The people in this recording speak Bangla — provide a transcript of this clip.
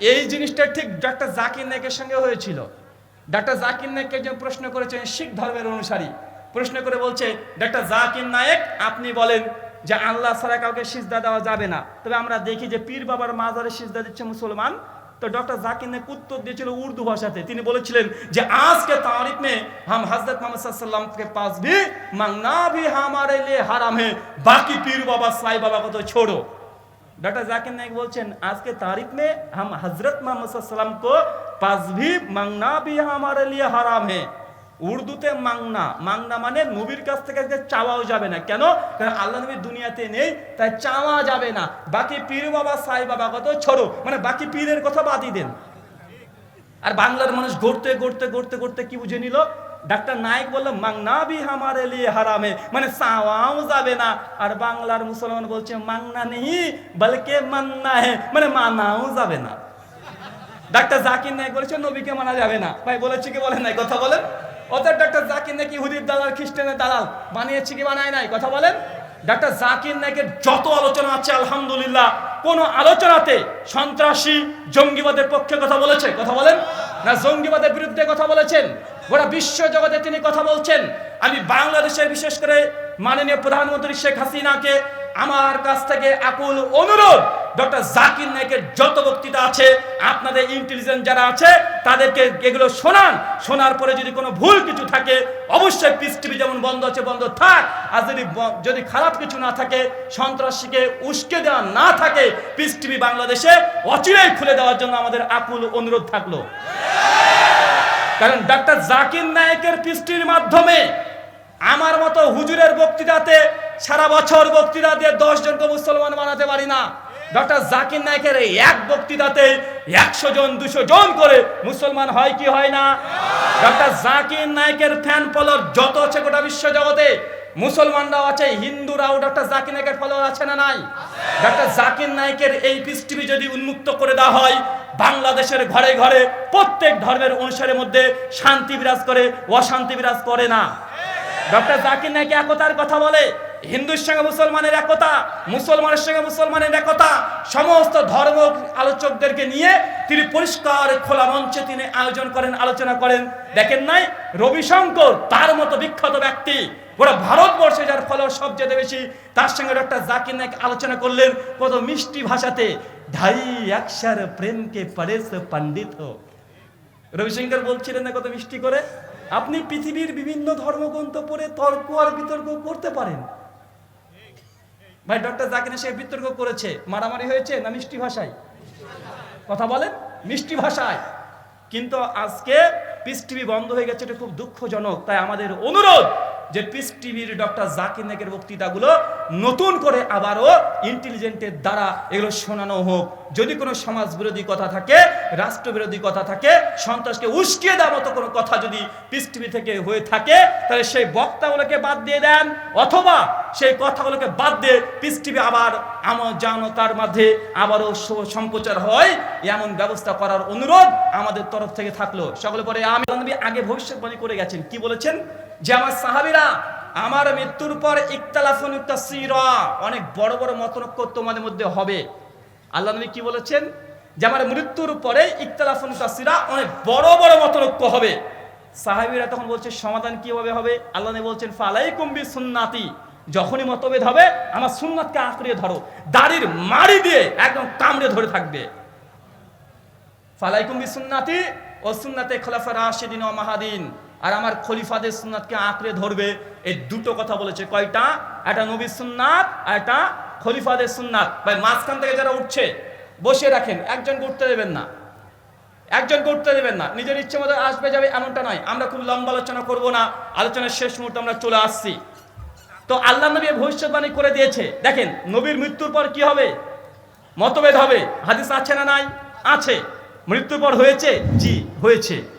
এই জিনিসটা ঠিক ডাক্তার জাকির নায়কের সঙ্গে হয়েছিল। ডাক্তার জাকির নায়ককে একজন প্রশ্ন করেছেন শিখ ধর্মের অনুসারী। প্রশ্ন করে বলছে, ডাক্তার জাকির নায়ক, আপনি বলেন যে আল্লাহ ছাড়া কাউকে সিজদা দেওয়া যাবে না। তবে আমরা দেখি যে পীর বাবার মাজারে সিজদা দিচ্ছে মুসলমান, তো ডক্টর জাকির নায়ক উত্তর দিয়েছিল উর্দু ভাষাতে। তিনি বলেছিলেন যে, আজকে তারিখ মে হাম হাজরত মোহাম্মদকে পাস ভি, মাংনা ভি হামারে লিয়ে হারাম হে। বাকি পীর বাবা, সাই বাবা কত ছোড়ো ডাক্তার জাকির नाइक বলছেন, আজকে তারিখ तारीख में हम हजरत পাজভি মাংনা ভি भी লিয়ে भी हमारे উর্দুতে মাংনা মাংনা মানে নবীর কাছ থেকে চাওয়াও যাবে না। কেন? কারণ আল্লাহ নবীর দুনিয়াতে নেই, তাই চাওয়া যাবে না। বাকি পীর বাবা, সাই বাবা কত ছড়ো মানে বাকি পীরের কথা বাদই দেন। আর বাংলার মানুষ গড়তে গড়তে গড়তে গড়তে কি বুঝে নিল? ডাক্তার নায়ক বলল, মাংনা বি হামারে লিয়ে হারামে মানে চাওয়াও যাবে না। আর বাংলার মুসলমান বলছে, মাংনা নেই, বলকে মান্না হে মানে মানাও যাবে না। ডাক্তার জাকির নায়ক বলেছে, নবীকে মানা যাবে না। ভাই, বলেছে কি, বলেন নাই, কথা বলেন। অর্থাৎ ডাক্তার জাকির নাকি হুদির দালাল, খ্রিস্টানের দালাল? বানিয়েছে কি, বানায় নাই? কথা বলেন। ডাক্তার জাকির নায়কের যত আলোচনা আছে, আলহামদুলিল্লাহ, কোন আলোচনাতে সন্ত্রাসী, জঙ্গিবাদের পক্ষে কথা বলেছে? কথা বলেন। না, জঙ্গিবাদের বিরুদ্ধে কথা বলেছেন? গোটা বিশ্ব জগতে তিনি কথা বলছেন। আমি বাংলাদেশের বিশেষ করে মাননীয় প্রধানমন্ত্রী শেখ হাসিনাকে আমার কাছ থেকে আকুল অনুরোধ, ডক্টর জাকির নায়কের যত বক্তৃতা আছে, আপনাদের ইন্টেলিজেন্স যারা আছে, তাদেরকে এগুলো শোনান। শোনার পরে যদি কোনো ভুল কিছু থাকে, অবশ্যই পিস টিভি যেমন বন্ধ আছে, বন্ধ থাক। আর যদি যদি খারাপ কিছু না থাকে, সন্ত্রাসীকে উস্কে দেওয়া না থাকে পিস টিভি বাংলাদেশে অচিরেই খুলে দেওয়ার জন্য আমাদের আকুল অনুরোধ থাকল। কারণ ডাক্তার জাকির নায়কের পৃষ্টির মাধ্যমে আমার মতো হুজুরের বক্তৃতাতে সারা বছর বক্তৃতা দিয়ে দশ জনকে মুসলমান বানাতে পারি না। ডক্টর জাকির নায়কের এই এক বক্তৃতাতে একশো জন, দুশো জন করে মুসলমান হয় কি হয় না? ডক্টর জাকির নায়কের ফ্যান ফলোর যত আছে গোটা বিশ্ব জগতে, মুসলমানরাও আছে, হিন্দুরাও ডক্টর জাকির নায়কের ফলোয়ার আছে না নাই? ডক্টর জাকির নায়কের এই পৃষ্টিভি যদি উন্মুক্ত করে দেওয়া হয় বাংলাদেশের ঘরে ঘরে প্রত্যেক ধর্মের অনুসারের মধ্যে শান্তি বিরাজ করে, অশান্তি বিরাজ করে না। ডক্টর জাকির নাকি একতার কথা বলে? হিন্দুর সঙ্গে মুসলমানের একতা, মুসলমানের সঙ্গে মুসলমানের একতা, সমস্ত ধর্ম আলোচকদেরকে নিয়ে তিনি পরিষ্কার, খোলা মঞ্চে তিনি আয়োজন করেন, আলোচনা করেন। দেখেন নাই, রবিশঙ্কর তার মতো বিখ্যাত ব্যক্তি গোটা ভারতবর্ষে যার ফলোয়ার সবচেয়ে বেশি, তার সঙ্গে ডক্টর জাকির নায়ক আলোচনা করলেন, কত মিষ্টি ভাষাতে, ঢাই একসার প্রেমকে পরেশ পণ্ডিত। হো রবিশঙ্কর বলছিলেন না কত মিষ্টি করে, আপনি পৃথিবীর বিভিন্ন ধর্মগ্রন্থ পড়ে তর্ক আর বিতর্ক করতে পারেন। ভাই ডক্টর জাকির সে বিতর্ক করেছে, মারামারি হয়েছে না মিষ্টি ভাষায়? কথা বলেন, মিষ্টি ভাষায়। কিন্তু আজকে পিস টিভি বন্ধ হয়ে গেছে, এটা খুব দুঃখজনক। তাই আমাদের অনুরোধ যে পিস টিভির ডক্টর জাকির নায়কের বক্তৃতাগুলো নতুন করে আবারও ইন্টেলিজেন্টের দ্বারা এগুলো শোনানো হোক। যদি কোনো সমাজ বিরোধী কথা থাকে রাষ্ট্র বিরোধী কথা থাকে, সন্ত্রাসকে উস্কিয়ে দেওয়ার মতো কোনো কথা যদি পিস টিভি থেকে হয়ে থাকে, তাহলে সেই বক্তাগুলোকে বাদ দিয়ে দেন, অথবা সেই কথাগুলোকে বাদ দিয়ে পিস টিভি আবার আমার জানতার মাঝে আবারও সম্প্রচার হয়। এমন ব্যবস্থা করার অনুরোধ আমাদের তরফ থেকে থাকল। সকলে পরে আমি আগে ভবিষ্যৎবাণী করে গেছেন। কি বলেছেন? যে আমার সাহাবিরা, আমার মৃত্যুর পর ইকতালাফুন তাসীরা অনেক বড় বড় মতনক্য তোমাদের মধ্যে হবে। আল্লাহ নবী কি বলেছেন? যে আমার মৃত্যুর পরে ইকতালাফুন তাসীরা অনেক বড় বড় মতনক্য হবে। সাহাবীরা তখন বলছে, সমাধান কীভাবে হবে? আল্লাহ নবী বলছেন, ফালাইকুম বি সুন্নাতি যখনই মতভেদ হবে, আমার সুন্নাতকে আঁকড়িয়ে ধরো। দাড়ির মারি দিয়ে একদম কামড়ে ধরে থাকবে। ফালাইকুম বিসুন্নাতি ও সুন্নাতে খলিফা রাশিদিন ও মাহাদিন। আর আমার খলিফাদের সুন্নাতকে আঁকড়ে ধরবে, এই দুটো কথা বলেছে। কয়টা? একটা নবী সুন্নাত আর একটা খলিফাদের সুন্নাত। ভাই, মাঝখান থেকে যারা উঠছে বসে রাখেন। একজনকে উঠতে দেবেন না। একজনকে উঠতে দেবেন না। নিজের ইচ্ছে মতো আসবে, যাবে এমনটা নয়। আমরা খুব লম্বা আলোচনা করব না। আলোচনার শেষ মুহূর্তে আমরা চলে আসছি। তো আল্লাহ নবী ভবিষ্যৎবাণী করে দিয়েছে। দেখেন, নবীর মৃত্যুর পর কি হবে? মতভেদ হবে। হাদিস আছে না নাই? আছে। মৃত্যুর পর হয়েছে? জি, হয়েছে।